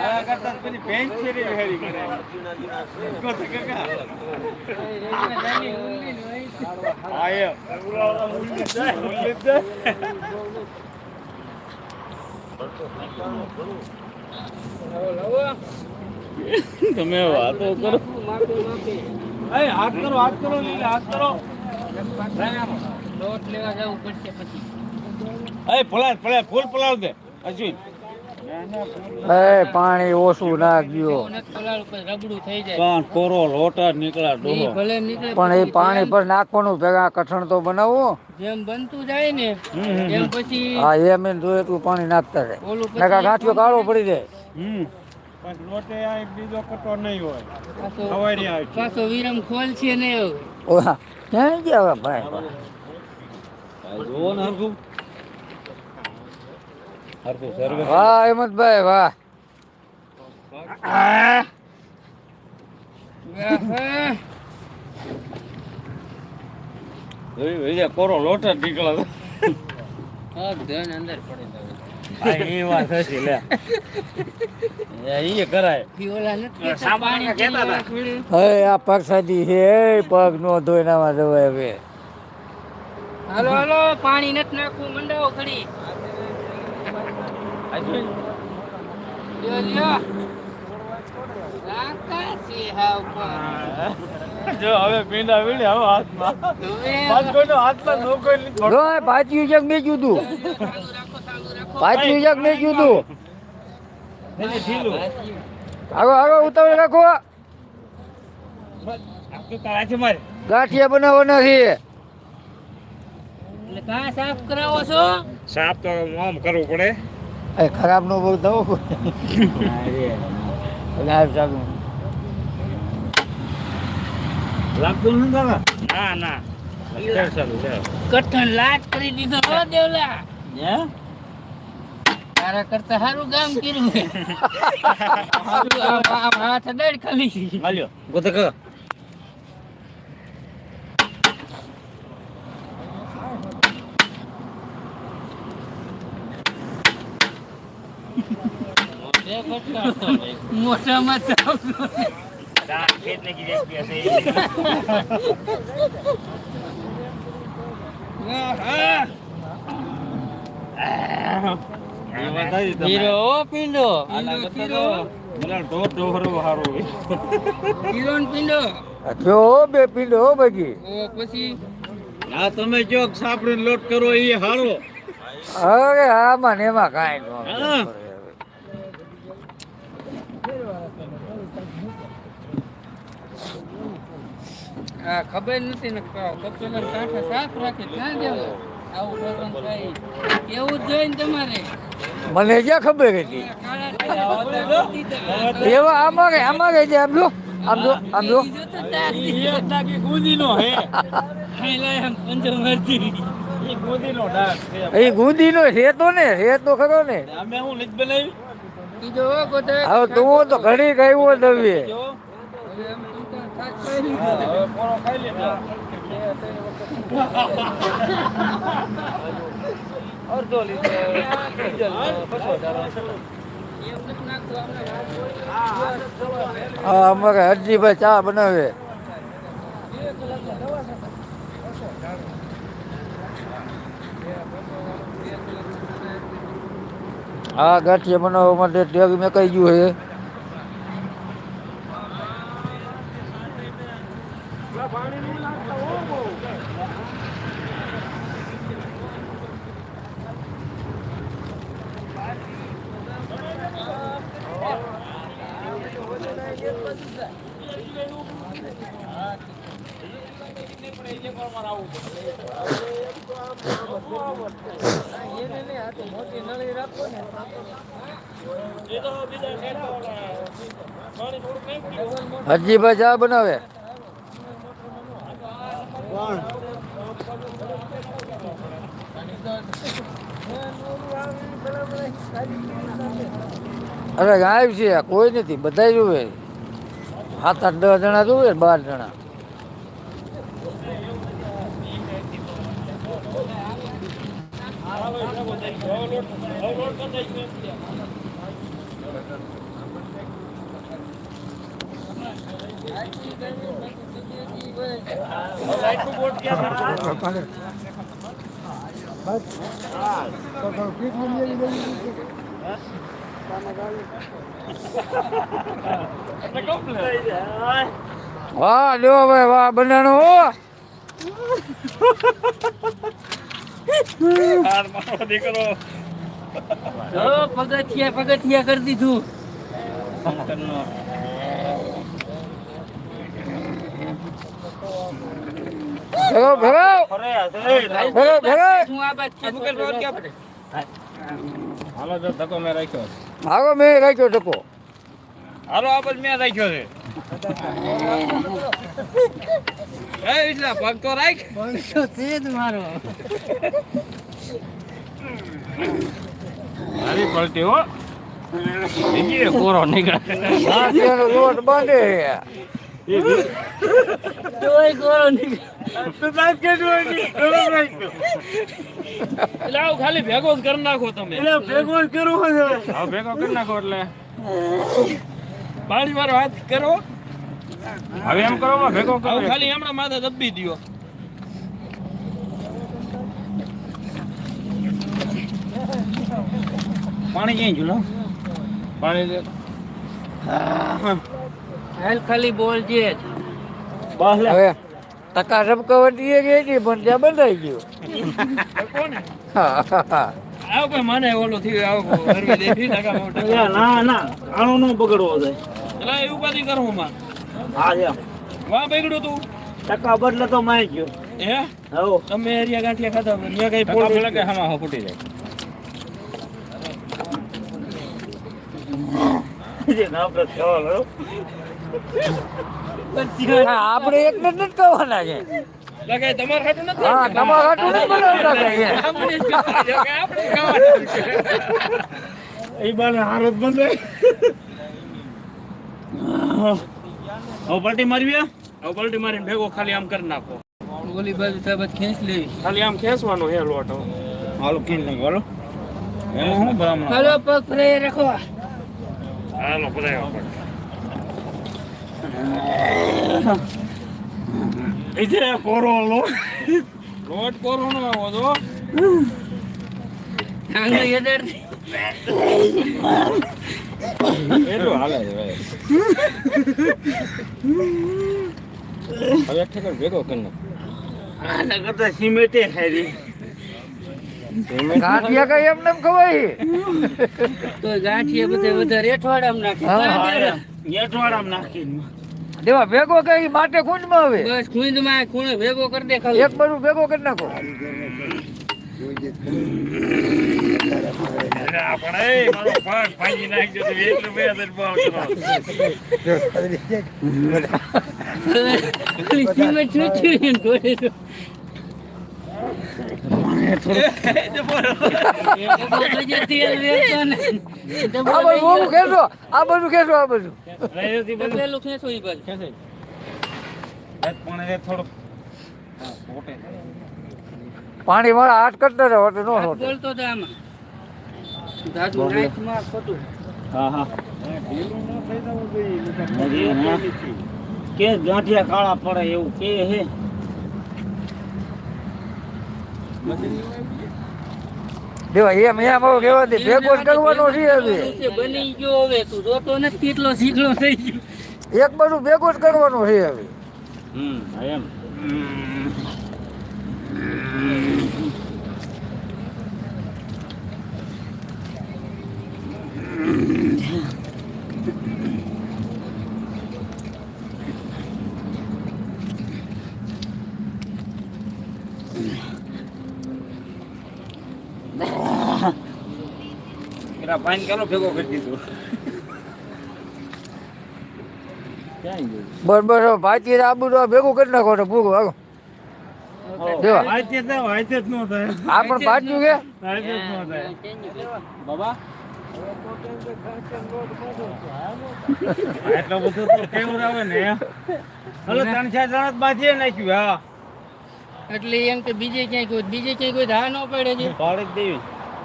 આ કરતા પેલી ભેંસ છે ને હેરી કરે. કહો તો કાકા. હા, ઉલ્લી જાય, ઉલ્લી જાય. તમે વાતો કરો એ હાથ કરો હાથ કરો લીલે હાથ કરો લોટ લેવા જવું પડશે પછી એ પલાળ પલાળ ફૂલ પલાળ દે અશ્વિન એ પાણી ઓછું જાય કાન કોરો લોટા નીકળા ડોહો. પણ એ પાણી પર નાખવાનું ભેગા કઠણ તો બનાવો. જેમ બનતું જાય ને એમ પછી હા એમ એમ જોઈએ તું પાણી નાખતા રહે નકા ગાંઠિયો કાળો પડી જાય. હમ. લોટે આ બીજો કટો નહીં હોય. પાછો- આવે પાછો વિરમ ખોલ છે ને એવું. ઓહા ક્યાં ગયા હવે ભાઈ? જોવો ને હરખું. વાહ હેમંતભાઈ વાહ. કોરો લોટ અંદર પડે આ વાત હશે લે. આ પક્ષાદી છે પગ નો ધોઈ નામાં જવાય હવે હાલો હાલો પાણી નથી નાખવું મંડાવો ખડી અશ્વિન લ્યો લ્યો રાખતા છે હાવ પણ. જો હવે પીંડા વીણે હવે હાથમાં. હવે હાથમાં નો કોઈ નહીં જો જગ મેં કીધું ચાલુ રાખો ચાલુ રાખો. પાછું જગ મેં કીધું નથી આગો આગો ઉતાવળ રાખો. આ તો તારા છે મારે. ગાંઠિયા બનાવવાના છે. સાફ કરાવો છો? સાફ તો આમ કરવું પડે. એ ખરાબ નો બહુ થવો લાઈવ સાહેબ લાગતું નથી દાદા? ના ના. કઠણ લાટ કરી દીધો હો દેવલા. હે? તારા કરતા સારું કામ કર્યું. આમ આમ હાથ અડાડ ખાલી. હાલ્યો ગોતે હીરો ઓ પિંડો. જો બે પીંડો બગી પછી આ તમે જો સાપડીને લોટ કરો એ હારો. અરે આમાં ને એમાં કાંઈ નો હા. આ ખબર નથી ને કપેલા કાંઠે સાફ રાખે ક્યાં જવું આવું કરવાનું થાય એવું જોઈને તમારે? મને ક્યાં ખબર હતી. એવા આમાં કે છે? આમ જો આમ જો આમ જો. ગુંદી નો હે. હાય લાય આમ પંજો મારતી. એ એ ગુંદી નો રેતો ને રેતો ખરો ને. અમે હું લીધ બનાવી? હવે તું તો ઘડી ગયો. દવી અડધો લીધો. હા અમારે હરજીભાઈ ચા બનાવે. હા ગાંઠિયા બનાવવા માટે ટેગ મેં કહી ગયું છે. હરજીભાઈ ચા બનાવે? અરે ગાયબ છે, કોઈ નથી બધા જોવે સાત, આઠ, દસ જણા જોવે બાર જણા. વાહ લ્યો ભાઈ વાહ બનાનો દીકરો પગથિયા પગથિયા કરી દીધું ભરો ભરો ભરો ભેગો હું આ પડે? હાલો જો ધક્કો મેં રાખ્યો આગો મેં રાખ્યો ધકો હાલો આ બાજુ મેં રાખ્યો છે એટલા પગ તો રાખ. તો છે જ મારો. મારી પડતી હો. બીજી કોરો નીકળે. લોટ બાંધે તોય નીકળે. ખાલી ભેગો જ કરી નાખો તમે. ભેગો જ કરવો છે ભેગો કરી નાખો એટલે. બાળી વાળો હાથ કરો. હવે એમ કરો ભેગો કરો. ખાલી હમણાં માથે દબી દ્યો. પાણી ક્યાં જુલો? પાણી દે હાલ ખાલી બોલ જે બસ લે. હવે ટકા રબકવટી ગઈ હતી પણ ત્યાં બંધાઈ ગયું. હા. આવો કોઈ મને ઓલો થયો આવો ગરમી દેખી મોટા ના ના આણો નો બગડવો છે એટલે એવું કદી કરવું માં હા છે વા બગડ્યું તું. ટકા બદલે તો માય ગયો. હે? હો. તમે એરિયા ગાંઠિયા ખાધા ત્યાં કઈ પોળ ભલે કે હમા ફૂટી જાય. હા, આપણે એકને જ નથી કહેવાના છે લગાય તમારે હાટું નથી હા તમારા હાટું નથી બનાવતા કઈ. આપણે જ ખાવાનું. આપણે ખાવાનું છે. એ બાને હારત બંધ હવે પલટી મારવી હવે પલટી મારીને ભેગો ખાલી આમ કરી નાખો. ઓલી બાજુ સાહેબ ખેંચ લેવી. ખાલી આમ ખેંચવાનું હે લોટ હાલો ખેંચ નાખો હાલો. એમાં શું ભલામણ? હાલો પગ પ્લે રાખો હાલો પડાયો ઇધે કોરો લો. લોટ કોરો નો આવો તો. આંગળી એટલું હાલે છે ભાઈ. હવે ઠેકર ભેગો કરી નાખ. આના કરતા સિમેટે ખાઈ ગાંઠિયા કઈ એમને એમ ખવાય? તો ગાંઠિયા બધે વધારે અઠવાડિયામાં નાખી. હા, યેટવાડામાં નાખીને. દેવા ભેગો કઈ? માટે કુંજમાં આવે? બસ કુંજમાં કુણ ભેગો કરી દે ખાલી. એક બાજુ ભેગો કરી નાખો. આ બધું. ખેંચો આ બધું પેલું ખેંચો. પણ થોડુંક. પાણી મારા હાથ કરતા રહો તો નો બોલતો તો આમાં. કે ગાંઠિયા કાળા પડે એવું કે હે? દેવા એમ એમ હવે કેવા દે ભેગો જ કરવાનો છે હવે બની ગયો હવે. તું જોતો નથી કેટલો શીખલો થઈ ગયો. એક બધું ભેગો જ કરવાનો છે હવે. હમ એમ. પેલા પાણી કેલો ભેગો કરી દીધો? ક્યાં ગયું? બસ બસ હવે ભાઈથી આબુ તો ભેગું કરી નાખો તો ભૂગો આગો દેવા વાંચે તો વાંચે જ ન થાય. આ પણ ભાજ્યું કે વાંચે જ ન થાય. બાબા? એટલો બધો તો કેવું આવે ને? હલો ત્રણ ચાર જણા જ નાખ્યું હા. એટલે એમ કે બીજે ક્યાંય કોઈ બીજે ક્યાંય કોઈ ધા ન પડે છે પાડે જ દેવી.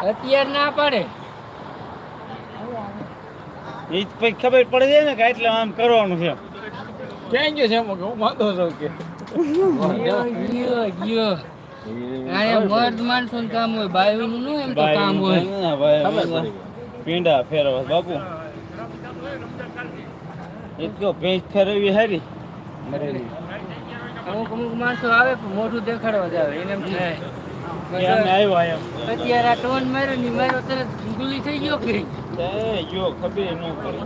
અત્યારે ના પડે. એ પછી ખબર પડી જાય ને કે એટલે આમ કરવાનું છે. ક્યાં ગયો છે એમ? હું વાંધો છું કે. મર્દ માણસોનું કામ હોય બાયુનું નું એમ તો કામ હોય. પીંડા ફેરવા બાપુ. એ તો ભેંસ ફેરવી હારી? અમુક અમુક માણસો આવે પણ મોઢું દેખાડવા જ આવે એને એમ. થાય અત્યારે આ ટોન માર્યો ની માર્યો તરત ગુલી થઈ ગયો કે? એ જો ખબર ન પડી.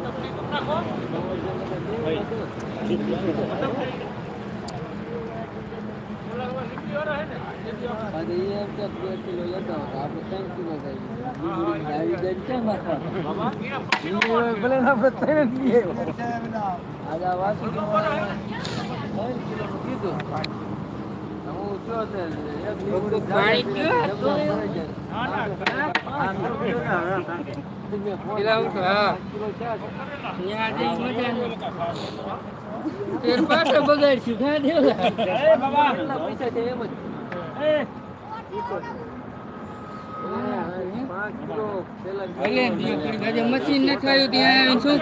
ભલે ના હા જઈ મજા નહીં. તેર પાછો બગાડશું ઘા દેવલા ભલે દીકરી, આજે મશીન નથી આવ્યું ત્યાં શું